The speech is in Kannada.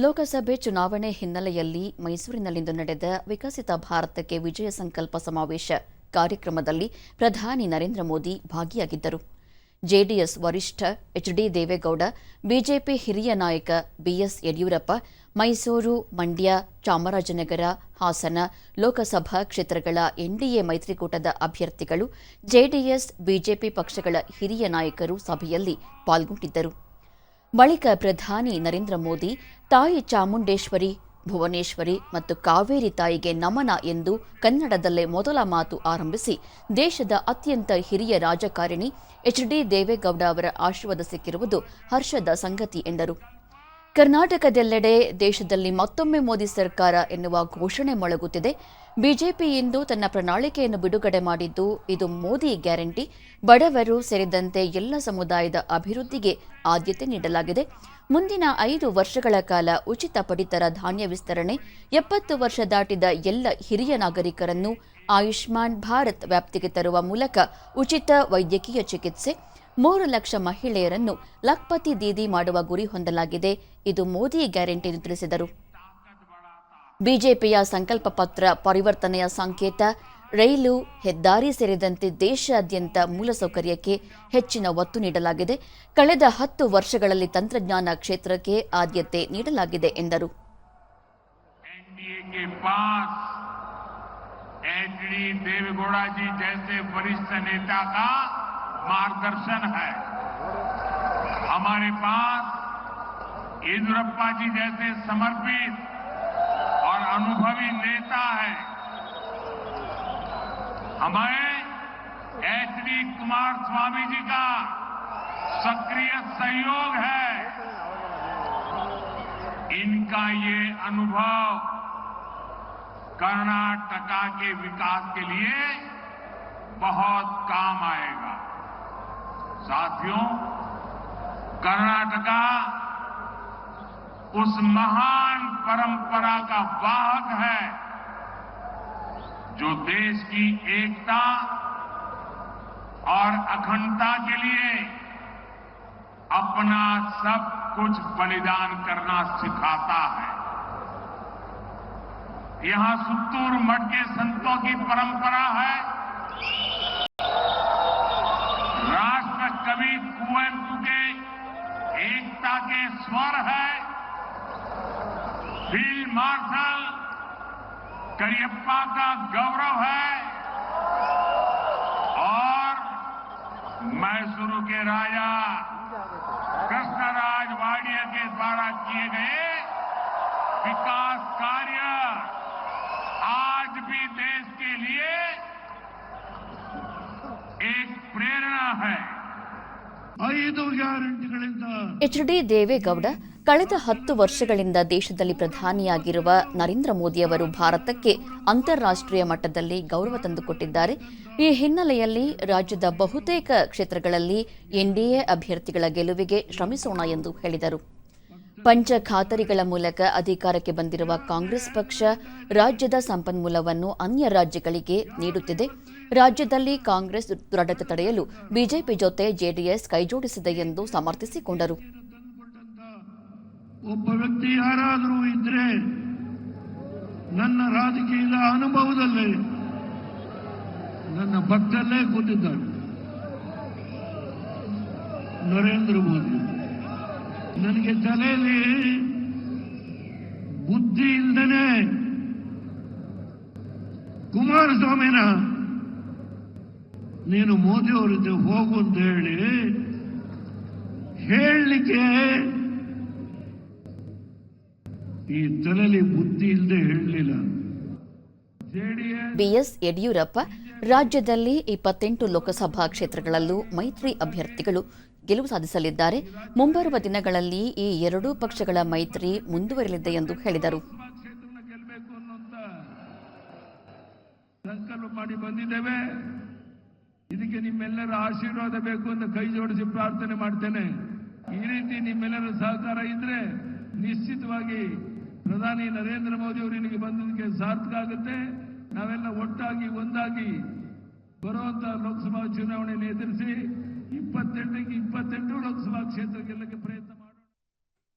ಲೋಕಸಭೆ ಚುನಾವಣೆ ಹಿನ್ನೆಲೆಯಲ್ಲಿ ಮೈಸೂರಿನಲ್ಲಿಂದು ನಡೆದ ವಿಕಸಿತ ಭಾರತಕ್ಕೆ ವಿಜಯ ಸಂಕಲ್ಪ ಸಮಾವೇಶ. ಕಾರ್ಯಕ್ರಮದಲ್ಲಿ ಪ್ರಧಾನಿ ನರೇಂದ್ರ ಮೋದಿ ಭಾಗಿಯಾಗಿದ್ದರು. ಜೆಡಿಎಸ್ ವರಿಷ್ಠ ಎಚ್ಡಿ ದೇವೇಗೌಡ, ಬಿಜೆಪಿ ಹಿರಿಯ ನಾಯಕ ಬಿಎಸ್ ಯಡಿಯೂರಪ್ಪ, ಮೈಸೂರು, ಮಂಡ್ಯ, ಚಾಮರಾಜನಗರ, ಹಾಸನ ಲೋಕಸಭಾ ಕ್ಷೇತ್ರಗಳ ಎನ್ಡಿಎ ಮೈತ್ರಿಕೂಟದ ಅಭ್ಯರ್ಥಿಗಳು, ಜೆಡಿಎಸ್, ಬಿಜೆಪಿ ಪಕ್ಷಗಳ ಹಿರಿಯ ನಾಯಕರು ಸಭೆಯಲ್ಲಿ ಪಾಲ್ಗೊಂಡಿದ್ದರು. ಬಳಿಕ ಪ್ರಧಾನಿ ನರೇಂದ್ರ ಮೋದಿ, ತಾಯಿ ಚಾಮುಂಡೇಶ್ವರಿ, ಭುವನೇಶ್ವರಿ ಮತ್ತು ಕಾವೇರಿ ತಾಯಿಗೆ ನಮನ ಎಂದು ಕನ್ನಡದಲ್ಲೇ ಮೊದಲ ಮಾತು ಆರಂಭಿಸಿ, ದೇಶದ ಅತ್ಯಂತ ಹಿರಿಯ ರಾಜಕಾರಣಿ ಎಚ್ಡಿ ದೇವೇಗೌಡ ಅವರ ಆಶೀರ್ವಾದ ಸಿಕ್ಕಿರುವುದು ಹರ್ಷದ ಸಂಗತಿ ಎಂದರು. ಕರ್ನಾಟಕದೆಲ್ಲೆಡೆ ದೇಶದಲ್ಲಿ ಮತ್ತೊಮ್ಮೆ ಮೋದಿ ಸರ್ಕಾರ ಎನ್ನುವ ಘೋಷಣೆ ಮೊಳಗುತ್ತಿದೆ. ಬಿಜೆಪಿ ಇಂದು ತನ್ನ ಪ್ರಣಾಳಿಕೆಯನ್ನು ಬಿಡುಗಡೆ ಮಾಡಿದ್ದು, ಇದು ಮೋದಿ ಗ್ಯಾರಂಟಿ. ಬಡವರು ಸೇರಿದಂತೆ ಎಲ್ಲ ಸಮುದಾಯದ ಅಭಿವೃದ್ಧಿಗೆ ಆದ್ಯತೆ ನೀಡಲಾಗಿದೆ. ಮುಂದಿನ ಐದು ವರ್ಷಗಳ ಕಾಲ ಉಚಿತ ಪಡಿತರ ಧಾನ್ಯ ವಿಸ್ತರಣೆ, ಎಪ್ಪತ್ತು ವರ್ಷ ದಾಟಿದ ಎಲ್ಲ ಹಿರಿಯ ನಾಗರಿಕರನ್ನು ಆಯುಷ್ಮಾನ್ ಭಾರತ್ ವ್ಯಾಪ್ತಿಗೆ ತರುವ ಮೂಲಕ ಉಚಿತ ವೈದ್ಯಕೀಯ ಚಿಕಿತ್ಸೆ ಮೂರು ಲಕ್ಷ ಮಹಿಳೆಯರನ್ನು ಲಖ್ಪತಿ ದೀದಿ ಮಾಡುವ ಗುರಿ ಹೊಂದಲಾಗಿದೆ ಇದು ಮೋದಿ ಗ್ಯಾರಂಟಿ ಎಂದು ತಿಳಿಸಿದರು ಬಿಜೆಪಿಯ ಸಂಕಲ್ಪ ಪತ್ರ ಪರಿವರ್ತನೆಯ ಸಂಕೇತ ರೈಲು ಹೆದ್ದಾರಿ ಸೇರಿದಂತೆ ದೇಶಾದ್ಯಂತ ಮೂಲಸೌಕರ್ಯಕ್ಕೆ ಹೆಚ್ಚಿನ ಒತ್ತು ನೀಡಲಾಗಿದೆ ಕಳೆದ ಹತ್ತು ವರ್ಷಗಳಲ್ಲಿ ತಂತ್ರಜ್ಞಾನ ಕ್ಷೇತ್ರಕ್ಕೆ ಆದ್ಯತೆ ನೀಡಲಾಗಿದೆ ಎಂದರು एनडीए के पास एचडी देवेगौड़ा जी जैसे वरिष्ठ नेता का मार्गदर्शन है। हमारे पास येदुरप्पा जी जैसे समर्पित और अनुभवी नेता है। हमें एचडी कुमार स्वामी जी का सक्रिय सहयोग है। इनका ये अनुभव कर्नाटका के विकास के लिए बहुत काम आएगा। साथियों, कर्नाटका उस महान परंपरा का वाहक है, जो देश की एकता और अखंडता के लिए अपना सब कुछ बलिदान करना सिखाता है। यहाँ सुत्तूर मठ के संतों की परंपरा है राष्ट्र कवि कुवेंपु के एकता के स्वर है फील्ड मार्शल करियप्पा का गौरव है और मैसूरू के राजा कृष्णराज वाडिया के द्वारा किए गए विकास कार्य आज भी देश के लिए एक प्रेरणा है ಐದು ಗ್ಯಾರಂಟಿಗಳಿಂದ ಎಚ್ಡಿ ದೇವೇಗೌಡ ಕಳೆದ ಹತ್ತು ವರ್ಷಗಳಿಂದ ದೇಶದಲ್ಲಿ ಪ್ರಧಾನಿಯಾಗಿರುವ ನರೇಂದ್ರ ಮೋದಿ ಅವರು ಭಾರತಕ್ಕೆ ಅಂತಾರಾಷ್ಟ್ರೀಯ ಮಟ್ಟದಲ್ಲಿ ಗೌರವ ತಂದುಕೊಟ್ಟಿದ್ದಾರೆ. ಈ ಹಿನ್ನೆಲೆಯಲ್ಲಿ ರಾಜ್ಯದ ಬಹುತೇಕ ಕ್ಷೇತ್ರಗಳಲ್ಲಿ ಎನ್ಡಿಎ ಅಭ್ಯರ್ಥಿಗಳ ಗೆಲುವಿಗೆ ಶ್ರಮಿಸೋಣ ಎಂದು ಹೇಳಿದರು. ಪಂಚ ಖಾತರಿಗಳ ಮೂಲಕ ಅಧಿಕಾರಕ್ಕೆ ಬಂದಿರುವ ಕಾಂಗ್ರೆಸ್ ಪಕ್ಷ ರಾಜ್ಯದ ಸಂಪನ್ಮೂಲವನ್ನು ಅನ್ಯ ರಾಜ್ಯಗಳಿಗೆ ನೀಡುತ್ತಿದೆ. ರಾಜ್ಯದಲ್ಲಿ ಕಾಂಗ್ರೆಸ್ ದೃಢತೆ ತಡೆಯಲು ಬಿಜೆಪಿ ಜೊತೆ ಜೆಡಿಎಸ್ ಕೈಜೋಡಿಸಿದೆ ಎಂದು ಸಮರ್ಥಿಸಿಕೊಂಡರು. ಒಬ್ಬ ವ್ಯಕ್ತಿ ಯಾರಾದರೂ ಇದ್ರೆ ನನ್ನ ರಾಜಕೀಯದ ಅನುಭವದಲ್ಲಿ ನನ್ನ ಭಕ್ತಲ್ಲೇ ಕೂತಿದ್ದಾರೆ. ನರೇಂದ್ರ ಮೋದಿ, ನನಗೆ ತಲೆಯಲ್ಲಿ ಬುದ್ಧಿ ಕುಮಾರಸ್ವಾಮಿನ ನೀನು ಮೋದಿ ಅವ್ರ ಜೊತೆ ಹೋಗು ಅಂತ ಹೇಳಿ ಹೇಳಲಿಕ್ಕೆ ಈ ತಲೆಯಲ್ಲಿ ಬುದ್ಧಿ ಇಲ್ಲದೆ ಹೇಳಲಿಲ್ಲ. ಜೆಡಿಎಸ್ ಬಿಎಸ್ ಯಡಿಯೂರಪ್ಪ ರಾಜ್ಯದಲ್ಲಿ ಇಪ್ಪತ್ತೆಂಟು ಲೋಕಸಭಾ ಕ್ಷೇತ್ರಗಳಲ್ಲೂ ಮೈತ್ರಿ ಅಭ್ಯರ್ಥಿಗಳು ಗೆಲುವು ಸಾಧಿಸಲಿದ್ದಾರೆ. ಮುಂಬರುವ ದಿನಗಳಲ್ಲಿ ಈ ಎರಡೂ ಪಕ್ಷಗಳ ಮೈತ್ರಿ ಮುಂದುವರಿಯಲಿದೆ ಎಂದು ಹೇಳಿದರು. ಸಂಕಲ್ಪ ಮಾಡಿ ಬಂದಿದ್ದೇವೆ. ಇದಕ್ಕೆ ನಿಮ್ಮೆಲ್ಲರ ಆಶೀರ್ವಾದ ಬೇಕು ಅಂತ ಕೈ ಜೋಡಿಸಿ ಪ್ರಾರ್ಥನೆ ಮಾಡ್ತೇನೆ. ಈ ರೀತಿ ನಿಮ್ಮೆಲ್ಲರ ಸಹಕಾರ ಇದ್ರೆ ನಿಶ್ಚಿತವಾಗಿ ಪ್ರಧಾನಿ ನರೇಂದ್ರ ಮೋದಿ ಅವರು ಇಲ್ಲಿಗೆ ಬಂದದಕ್ಕೆ ಸಾರ್ಥಕ ಆಗುತ್ತೆ. ನಾವೆಲ್ಲ ಒಟ್ಟಾಗಿ, ಒಂದಾಗಿ ಬರುವಂತ ಲೋಕಸಭಾ ಚುನಾವಣೆಯನ್ನು ಎದುರಿಸಿ ಇಪ್ಪತ್ತೆಂಟಕ್ಕೆ ಇಪ್ಪತ್ತೆಂಟು ಲೋಕಸಭಾ ಕ್ಷೇತ್ರ ಗೆಲ್ಲಕ್ಕೆ ಪ್ರಯತ್ನ